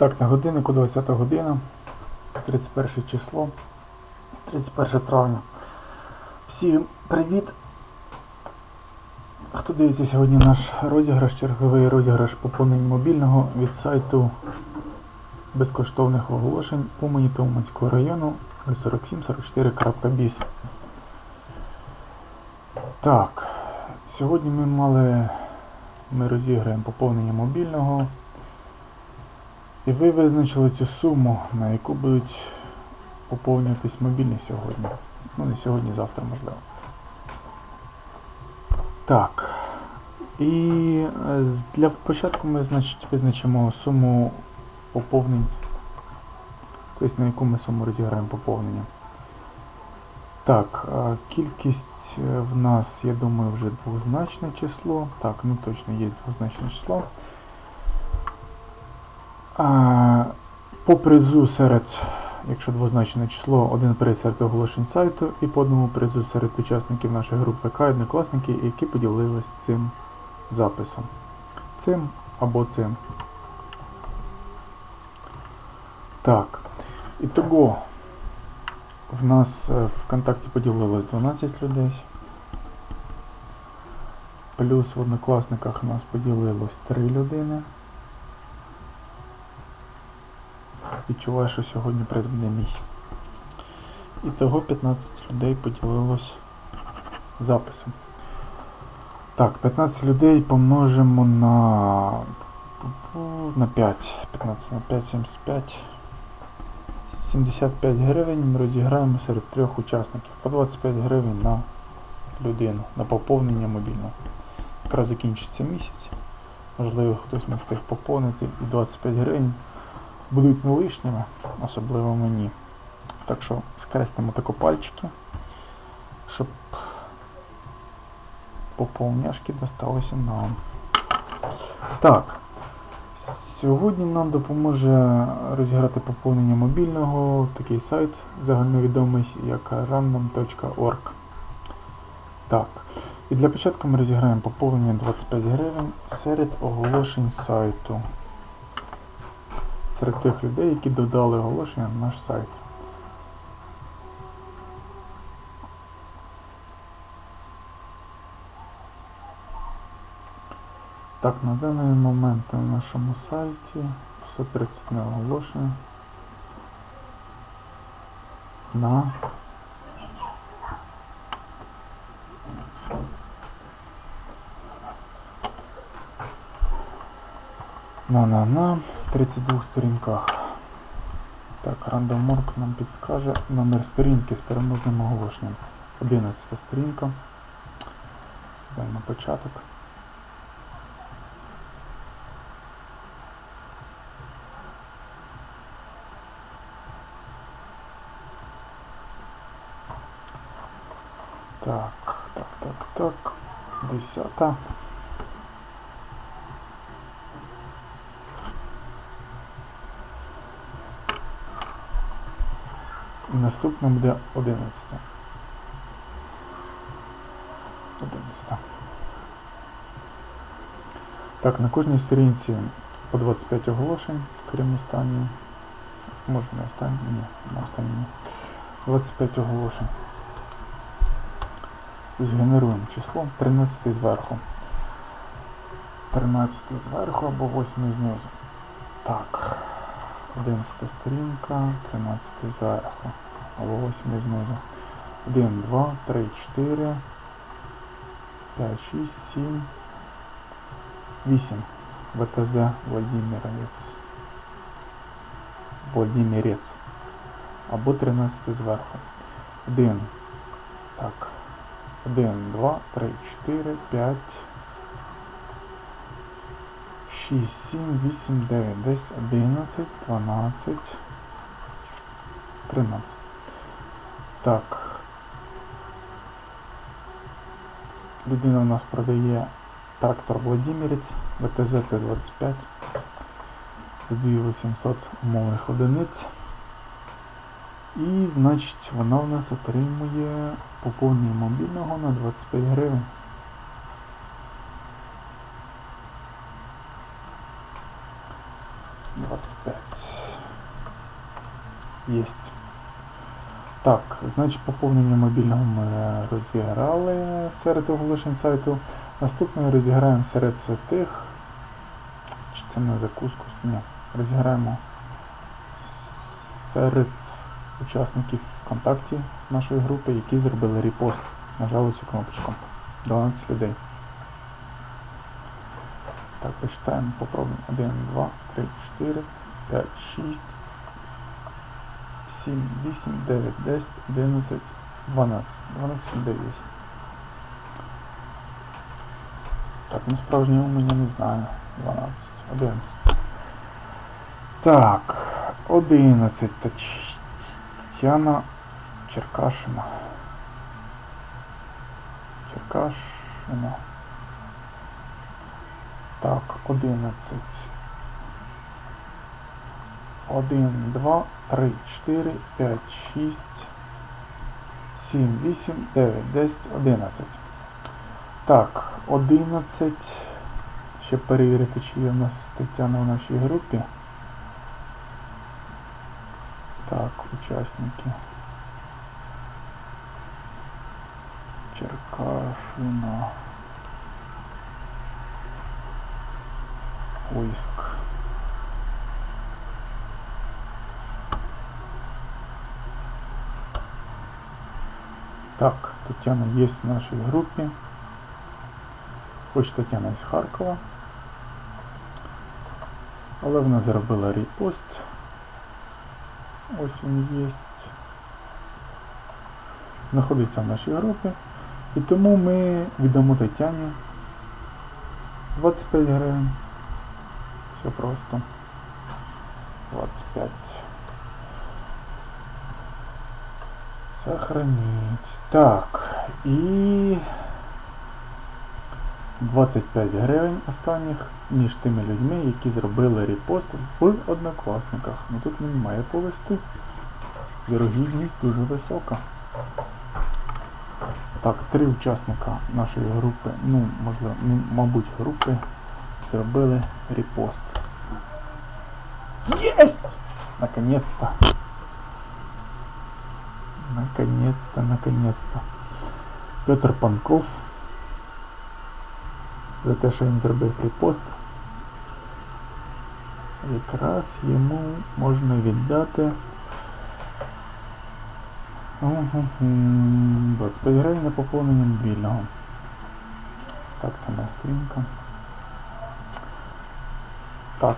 Так, на годиннику 20 година, 31 число, 31 травня. Всім привіт! Хто дивиться сьогодні наш розіграш, черговий розіграш поповнення мобільного від сайту безкоштовних оголошень Умані та району 4744.biz. Так, сьогодні ми мали, ми розіграємо поповнення мобільного. І ви визначили цю суму, на яку будуть поповнюватись мобільні сьогодні. Ну, не сьогодні, завтра, можливо. Так. І е, для початку ми значить, визначимо суму поповнень. Тобто на яку ми суму розіграємо поповнення. Так, е, кількість е, в нас, я думаю, вже двозначне число. Так, ну точно є двозначне число. По призу серед, якщо двозначне число, один приз серед оголошень сайту і по одному призу серед учасників нашої групи ВК однокласники, які поділились цим записом. Цим або цим. Так. Ітого в нас е, в контакті поділилось 12 людей. Плюс в однокласниках у нас поділилось 3 людини. Відчуваю, що сьогодні приз буде мій. І того 15 людей поділилось записом. Так, 15 людей помножимо на, на 5. 15 на 5, 75. 75 гривень ми розіграємо серед трьох учасників. По 25 гривень на людину, на поповнення мобільного. Якраз закінчиться місяць. Можливо, хтось не встиг поповнити і 25 гривень будуть не лишніми, особливо мені. Так що скрестимо тако пальчики, щоб поповняшки досталося нам. Так. Сьогодні нам допоможе розіграти поповнення мобільного такий сайт загальновідомий як random.org. Так. І для початку ми розіграємо поповнення 25 гривень серед оголошень сайту серед тих людей, які додали оголошення на наш сайт. Так, на даний момент на нашому сайті 631 оголошення на на на на 32 сторінках. Так, рандоморк нам підскаже номер сторінки з переможним оголошенням. 11 сторінка. Даємо початок. Так, так, так, так. Десята. І наступне буде 11. 11. Так, на кожній сторінці по 25 оголошень, крім останньої. Може не останній? Ні, на останній. ні. 25 оголошень. Згенеруємо число 13 зверху. 13 зверху або 8 знизу. Так. 11 сторінка, 13 зверху. Або 8 знизу. 1, 2, 3, 4, 5, 6, 7, 8. ВТЗ Владимировець. Владимирець. Або 13 зверху. 1. Так. 1, 2, 3, 4, 5, 6, 7, 8, 9, 10, 11, 12, 13. Так. Людина у нас продає трактор Владимирець ВТЗ Т-25 за 2800 умовних одиниць. І, значить, вона в нас отримує поповнення мобільного на 25 гривень. Двадцать пять. Єсть. Так, значить поповнення мобільного ми розіграли серед оголошень сайту. Наступне розіграємо серед святих. Чи це на закуску? Ні. Розіграємо серед учасників ВКонтакті нашої групи, які зробили репост. Нажали цю кнопочку. 12 людей. Так, почитаємо, попробуємо. 1, 2, 3, 4, 5, 6, 7, 8, 9, 10, 11, 12. 12 людей є. Так, ну справжнього мене не знаю. 12, 11. Так, 11. Тетяна Черкашина. Черкашина. Так, 11. 1, 2, 3, 4, 5, 6, 7, 8, 9, 10, 11. Так, 11. Ще перевірити, чи є в нас Тетяна в нашій групі. Так, учасники. Черкашина. Поиск. Так, Тетяна есть в нашей группе. Хоч Тетяна із Харкова. Але вона зробила репост. Ось він є. Знаходиться в нашій групі. І тому ми віддамо Тетяні 25 гривень. Все просто. 25. Сохранить. Так. І 25 гривень останніх між тими людьми, які зробили репост в однокласниках. Ну тут мені має повести. Вірогідність дуже висока. Так, три учасника нашої групи, ну, можливо, мабуть, групи зробили репост. Єсть! Наконец-то! Наконец-то, наконец-то. Петр Панков. За те, що він зробив репост. Якраз йому можна віддати. Мгм. 25 гривень на поповнення мобільного. Так, це моя сторінка. Так.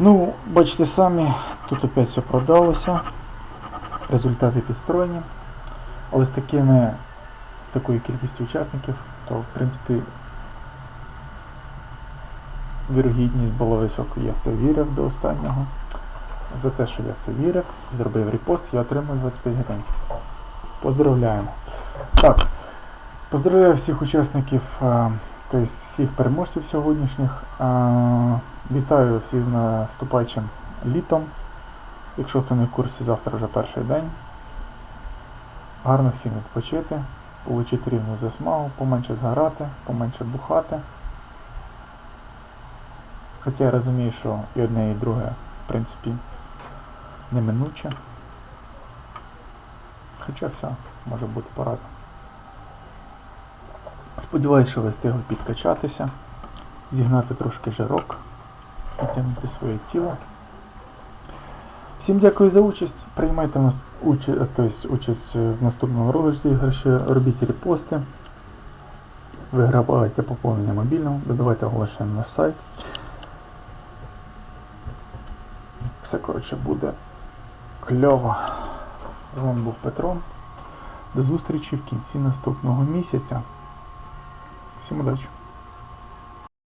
Ну, бачите самі, тут опять все продалося. Результати підстроєні. Але з такими, з такою кількістю учасників, то в принципі вірогідність була високою. Я в це вірив до останнього. За те, що я в це вірив, зробив репост, я отримав 25 гривень. Поздравляємо. Так, поздравляю всіх учасників, е, тобто всіх переможців сьогоднішніх. Вітаю всіх з наступаючим літом. Якщо хто не в курсі, завтра вже перший день. Гарно всім відпочити, отримати рівну засмагу, поменше згорати, поменше бухати. Хоча я розумію, що і одне, і друге, в принципі, неминуче. Хоча все може бути по-разному. Сподіваюсь, що ви встигли підкачатися, зігнати трошки жирок, підтягнути своє тіло. Всім дякую за участь. Приймайте в нас уча, тобто, участь в наступному розіграші, робіть репости, вигравайте поповнення мобільного, додавайте оголошення на наш сайт. Все коротше буде кльово. З вами був Петро. До зустрічі в кінці наступного місяця. Всім удачі!